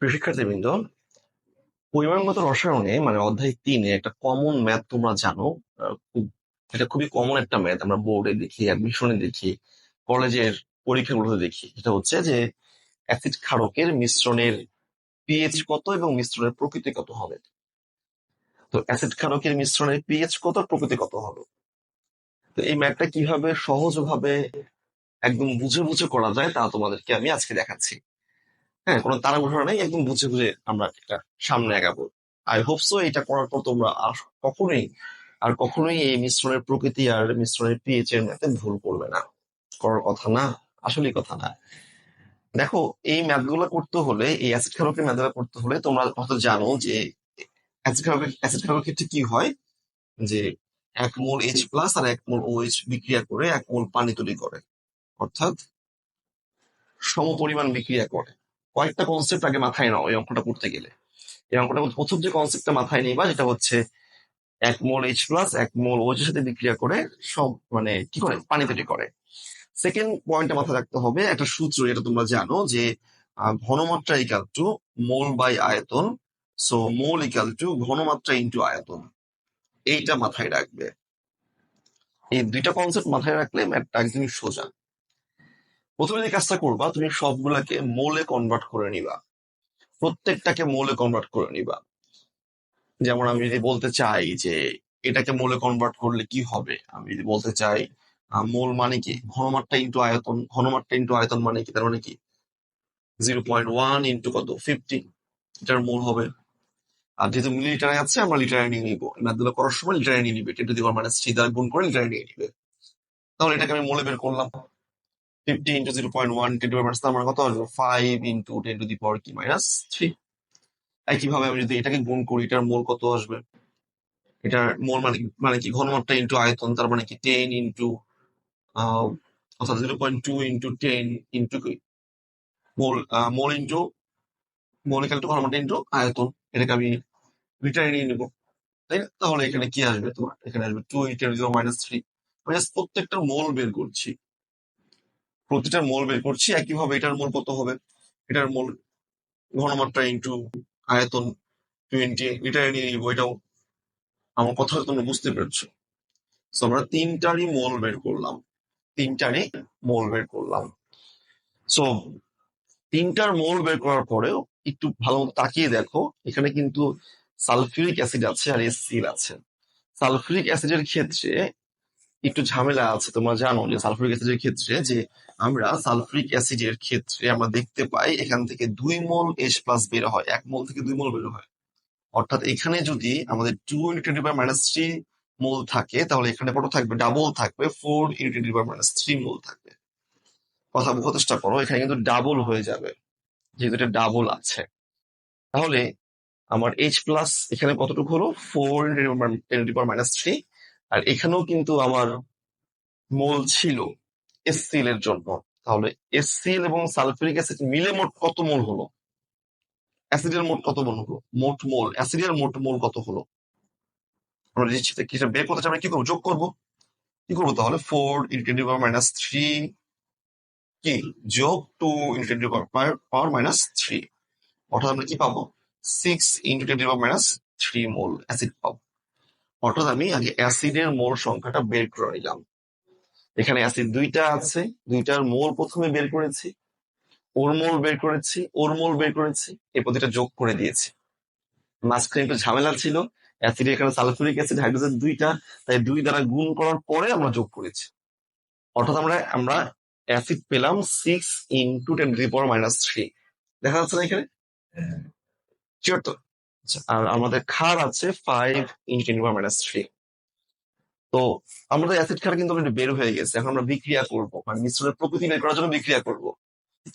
শিক্ষার্থীবৃন্দ পরিমাণগত রসায়নে মানে অধ্যায় তিনে একটা কমন ম্যাথ তোমরা জানো খুব, এটা খুবই কমন একটা ম্যাথ আমরা বোর্ডে দেখি অ্যাডমিশনে দেখি কলেজের পরীক্ষাগুলোতে দেখি। যেটা হচ্ছে যে অ্যাসিড ক্ষারকের মিশ্রণের পিএইচ কত এবং মিশ্রণের প্রকৃতি কত হবে? তো অ্যাসিড ক্ষারকের মিশ্রণের পিএইচ কত, প্রকৃতি কত হবে? তো এই ম্যাথটা কীভাবে সহজভাবে একদম বুঝে বুঝে করা যায়, তা তোমাদেরকে আমি আজকে দেখাচ্ছি। হ্যাঁ কোনো তাড়াহুড়ো নেই একদম বুঝে বুঝে আমরা এটা সামনে আগাবো আই হোপ সো এটা করার পর তোমরা আর কখনোই আর কখনোই এই মিশ্রণের প্রকৃতি আর মিশ্রণের পিএইচ এর ম্যাথে ভুল করবে না। করার কথা না আসলেই কথা না। দেখো এই ম্যাথগুলো করতে হলে এই অ্যাসিড ক্ষারকের ম্যাথগুলো করতে হলে তোমরা হয়তো জানো যে অ্যাসিড ক্ষারকের অ্যাসিড ক্ষারকের ক্ষেত্রে কি হয়? যে এক মোল এইচ প্লাস আর এক মোল ওএইচ বিক্রিয়া করে এক মোল পানি তৈরি করে। অর্থাৎ সমপরিমাণ বিক্রিয়া করে। কয়েকটা কনসেপ্ট আগে মাথায় নাও, এই অঙ্কটা করতে গেলে। এই অঙ্কটা প্রথম যে কনসেপ্টটা মাথায় নিবা যেটা হচ্ছে এক মোল এইচ প্লাস এক মোল এর সাথে বিক্রিয়া করে সব মানে কি করে? পানি তৈরি করে। সেকেন্ড পয়েন্টটা মাথায় রাখতে হবে, একটা সূত্র এটা তোমরা জানো যে ঘনমাত্রা ইকাল টু মোল বাই আয়তন সো মোল ইকাল টু ঘনমাত্রা ইন্টু আয়তন। এইটা মাথায় রাখবে। এই দুইটা কনসেপ্ট মাথায় রাখলে ম্যাথটা একদমই সোজা। প্রথমে যে কাজটা করবা, তুমি সবগুলাকে মোলে কনভার্ট করে নিবা। প্রত্যেকটাকে মোলে কনভার্ট করে নিবা। যেমন আমি যদি বলতে চাই যে, এটাকে মোলে কনভার্ট করলে কি হবে? আমি যদি বলতে চাই মোল মানে কি? ঘনমাত্রা ইন্টু আয়তন, ঘনমাত্রা ইন্টু আয়তন মানে কি? তার মানে কি? জিরো পয়েন্ট ওয়ান ইন্টু কত? ফিফটি এটার মোল হবে। আর যেহেতু মিলিলিটারে আছে, আমরা লিটারে নিয়ে নিবো। ম্যাথগুলো করার সময় লিটারে নিয়ে নিবে। Ten to the minus three দ্বারা গুণ করে লিটারে নিয়ে নিবে। তাহলে এটাকে আমি মোলে বের করলাম। Fifty into zero point one ten to minus তার মানে কত আসবে five into ten to the power কি মাইনাস থ্রি একইভাবে আমি যদি এটাকে গুণ করি, এটার মোল কত আসবে? এটার মোল মানে মানে কি ঘনমাত্রা ইন্টু আয়তন, তার মানে কি টেন ইন্টু অর্থাৎ zero point two into ten into mole mole into mole equal to ঘনমাত্রা ইন্টু আয়তন। এটাকে আমি লিটারে নিয়ে নেব। তাই তাহলে এখানে কি আসবে তোমার? এখানে আসবে two into zero minus three আমি just প্রত্যেকটা মোল বের করছি। প্রতিটার মোল বের করছি একইভাবে এটার মোল কত হবে? এটার মোল ঘনমাত্রা ইন্টু আয়তন টোয়েন্টি এটা নিয়ে নিবো এটাও আমার কথা তোমরা বুঝতে পেরেছ। So, আমরা তিনটারই মোল বের করলাম তিনটারই মোল বের করলাম। সো তিনটার মোল বের করার পরেও একটু ভালো তাকিয়ে দেখো এখানে কিন্তু সালফিউরিক অ্যাসিড আছে আর এসিল আছে। সালফিউরিক অ্যাসিডের ক্ষেত্রে একটু ঝামেলা আছে, তোমরা জানো যে সালফিউরিক অ্যাসিডের ক্ষেত্রে যে আমরা সালফিউরিক অ্যাসিডের ক্ষেত্রে আমরা দেখতে পাই এখান থেকে দুই মোল এইচ প্লাস বের হয়, এক মোল থেকে দুই মোল বের হয়। অর্থাৎ এখানে যদি আমাদের two into power minus three mole থাকে, তাহলে এখানে কত থাকবে? ডাবল থাকবে four into power minus three mole থাকবে। কথা বোঝার চেষ্টা করো, এখানে কিন্তু ডাবল হয়ে যাবে, যেহেতু এটা ডাবল আছে। তাহলে আমার এইচ প্লাস এখানে কতটুকু হলো? Four ten power minus three আর এখানেও কিন্তু আমার মোল ছিল এসসিএল এর জন্য। তাহলে এসসিএল এবং সালফিউরিক অ্যাসিড মিলে মোট কত মোল হলো? অ্যাসিডের মোট কত মোল হলো? মোট মোল। অ্যাসিডের মোট মোল কত হলো? আমরা কি বের করতে আমরা কি করব? যোগ করব। কি করব তাহলে? Four into power minus three কি যোগ two into power minus three অর্থাৎ আমরা কি পাবো? Six into ten power minus three mole acid পাবো। অর্থাৎ আমি আগে অ্যাসিডের মোল সংখ্যাটা বের করে নিলাম। এখানে অ্যাসিড দুইটা আছে দুইটার মোল প্রথমে বের করেছি ওর মোল বের করেছি ওর মোল বের করেছি এই প্রতিটা যোগ করে দিয়েছি। মাঝখানে একটু ঝামেলা ছিল অ্যাসিড এখানে সালফিউরিক অ্যাসিড হাইড্রোজেন দুইটা তাই দুই দ্বারা গুণ করার পরে আমরা যোগ করেছি। অর্থাৎ আমরা আমরা অ্যাসিড পেলাম six into ten to power minus three দেখা যাচ্ছে না এখানে? শিওর তো? আচ্ছা, আর আমাদের খার আছে five into ten power minus three তো আমাদের অ্যাসিড খার কিন্তু বের হয়ে গেছে, এখন আমরা বিক্রিয়া করব। মানে মিশ্রণের প্রকৃতি বের করার জন্য বিক্রিয়া করব।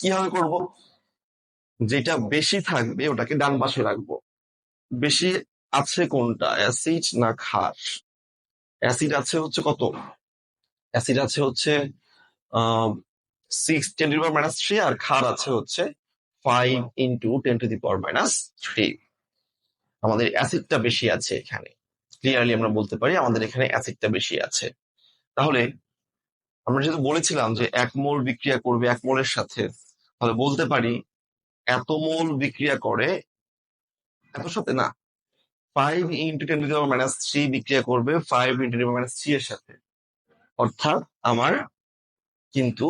কীভাবে করব? যেটা বেশি থাকবে ওটাকে ডান পাশে রাখব। বেশি আছে কোনটা? অ্যাসিড না খার অ্যাসিড আছে হচ্ছে কত? অ্যাসিড আছে হচ্ছে six ten to minus three আর খার আছে হচ্ছে five into ten to the power minus three আমাদের অ্যাসিডটা বেশি আছে এখানে। ক্লিয়ারলি আমরা বলতে পারি আমাদের এখানে অ্যাসিডটা বেশি আছে। তাহলে আমরা যেহেতু বলেছিলাম যে এক মোল বিক্রিয়া করবে এক মোলের সাথে, তাহলে বলতে পারি এত মোল বিক্রিয়া করে, এত সাথে না five into ten to minus three বিক্রিয়া করবে five into ten minus three এর সাথে। অর্থাৎ আমার কিন্তু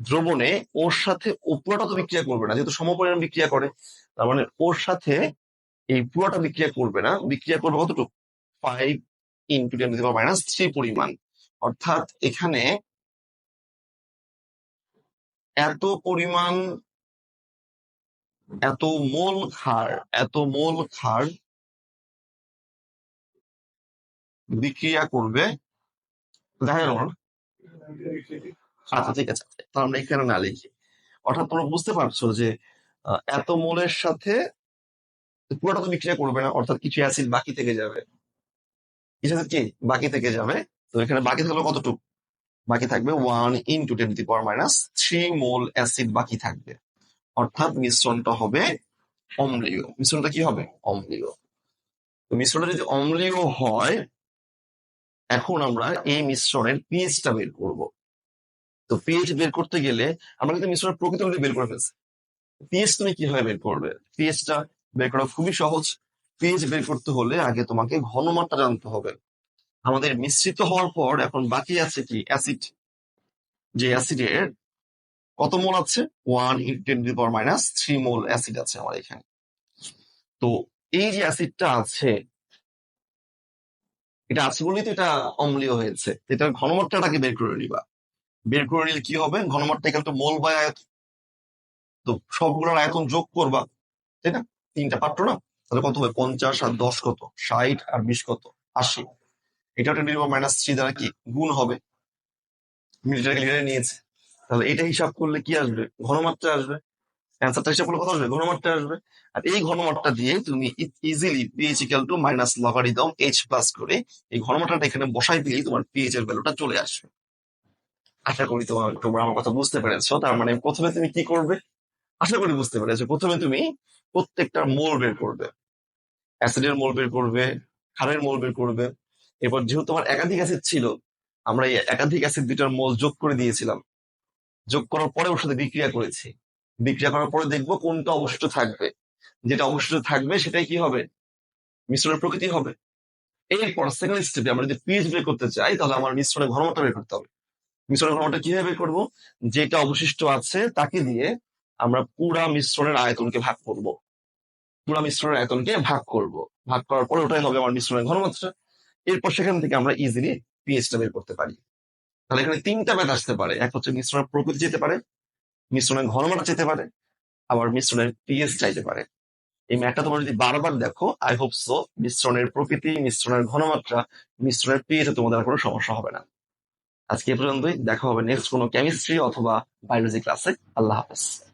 দ্রবণে ওর সাথে ও পুরোটা তো বিক্রিয়া করবে না, যেহেতু সমপরিমাণ বিক্রিয়া করে, তার মানে ওর সাথে এই পুরোটা বিক্রিয়া করবে না। বিক্রিয়া করবে কতটুকু? Five into ten minus three পরিমাণ। অর্থাৎ এখানে এত পরিমাণ, এত মোল ক্ষার, এত মোল ক্ষার বিক্রিয়া করবে। আচ্ছা ঠিক আছে। আমরা এখানে না লিখি। অর্থাৎ তোমরা বুঝতে পারছ যে এত মোলের সাথে পুরোটা তো বিক্রিয়া করবে না, অর্থাৎ কিছু অ্যাসিড বাকি থেকে যাবে। কিছু কি? বাকি থেকে যাবে। তো এখানে বাকি থাকলে কতটুকু? বাকি থাকবে one into ten power minus three mole acid বাকি থাকবে। অর্থাৎ মিশ্রণটা হবে অম্লীয়। মিশ্রণটা কি হবে? অম্লীয়। তো মিশ্রণটা যদি অম্লীয় হয়, এখন আমরা এই মিশ্রণের পিএইচটা বের করব। তো পিএইচ বের করতে গেলে আমরা কিন্তু মিশ্রণের প্রকৃতি বের করে ফেলছি। পিএইচ তুমি কীভাবে বের করবে? পিএইচটা বের করা খুবই সহজ। পিএইচ বের করতে হলে আগে তোমাকে ঘনমাত্রা জানতে হবে। আমাদের মিশ্রিত হওয়ার পর এখন বাকি আছে কি? অ্যাসিড। যে অ্যাসিডের কত মোল আছে? One ten to power minus three mole acid আছে আমার এখানে। তো এই যে অ্যাসিডটা আছে, এটা আছে বলেই তো এটা অম্লীয় হয়েছে। এটার ঘনমাত্রাটাকে বের করে নিবা। বের করে নিলে কি হবে? ঘনমাত্রা এখানে তো মোল বা আয়তন। তো সবগুলোর আয়তন যোগ করবা, তাই না? তিনটা পাত্র না? তাহলে কত হবে? পঞ্চাশ আর দশ কত? ষাট আর বিশ কত? আশি। এটা একটা নির্ভর মাইনাস থ্রি দ্বারা কি? গুণ হবে। মিলিটারি লিটারে নিয়েছে। তাহলে এটা হিসাব করলে কি আসবে? ঘনমাত্রা আসবে। অ্যান্সারটা হিসাব করলে কত আসবে? ঘনমাত্রা আসবে। আর এই ঘনমাত্রা দিয়ে তুমি easily pH equal to minus logarithm H plus করে এই ঘনমাত্রাটা এখানে বসাই দিলেই তোমার পিএইচ এর ভ্যালুটা চলে আসবে। আশা করি তোমার তোমরা আমার কথা বুঝতে পেরেছ। তার মানে প্রথমে তুমি কি করবে? আশা করি বুঝতে পেরেছ। প্রথমে তুমি প্রত্যেকটা মোল বের করবে। অ্যাসিডের মোল বের করবে ক্ষারের মোল বের করবে। এরপর যেহেতু তোমার একাধিক অ্যাসিড ছিল আমরা এই একাধিক অ্যাসিড দুটার মোল যোগ করে দিয়েছিলাম। যোগ করার পরে ওর সাথে বিক্রিয়া করেছি। বিক্রিয়া করার পরে দেখব কোনটা অবশিষ্ট থাকবে। যেটা অবশিষ্ট থাকবে সেটাই কি হবে? মিশ্রণের প্রকৃতি হবে। এরপর সেকেন্ড স্টেপে আমরা যদি পিএইচ বের করতে চাই তাহলে আমার মিশ্রণের ঘনমাত্রা বের করতে হবে। মিশ্রণের ঘনমাত্রা কীভাবে বের করব? যেটা অবশিষ্ট আছে তাকে দিয়ে আমরা পুরা মিশ্রণের আয়তনকে ভাগ করব। পুরা মিশ্রণের আয়তনকে ভাগ করব। ভাগ করার পরে ওটাই হবে আমার মিশ্রণের ঘনমাত্রা। এরপর সেখান থেকে আমরা ইজিলি পিএইচটা বের করতে পারি। তাহলে এখানে তিনটা ম্যাথ আসতে পারে। এক হচ্ছে মিশ্রণের প্রকৃতি যেতে পারে, মিশ্রণের ঘনমাত্রা যেতে পারে, আবার মিশ্রণের পিএইচ চাইতে পারে। এই ম্যাথটা তোমরা যদি বারবার দেখো আই হোপ সো মিশ্রণের প্রকৃতি, মিশ্রণের ঘনমাত্রা, মিশ্রণের পিএইচ তোমাদের কোনো সমস্যা হবে না। আজকে এ পর্যন্তই। দেখা হবে নেক্সট কোনো কেমিস্ট্রি অথবা বায়োলজি ক্লাসে আল্লাহ হাফেজ।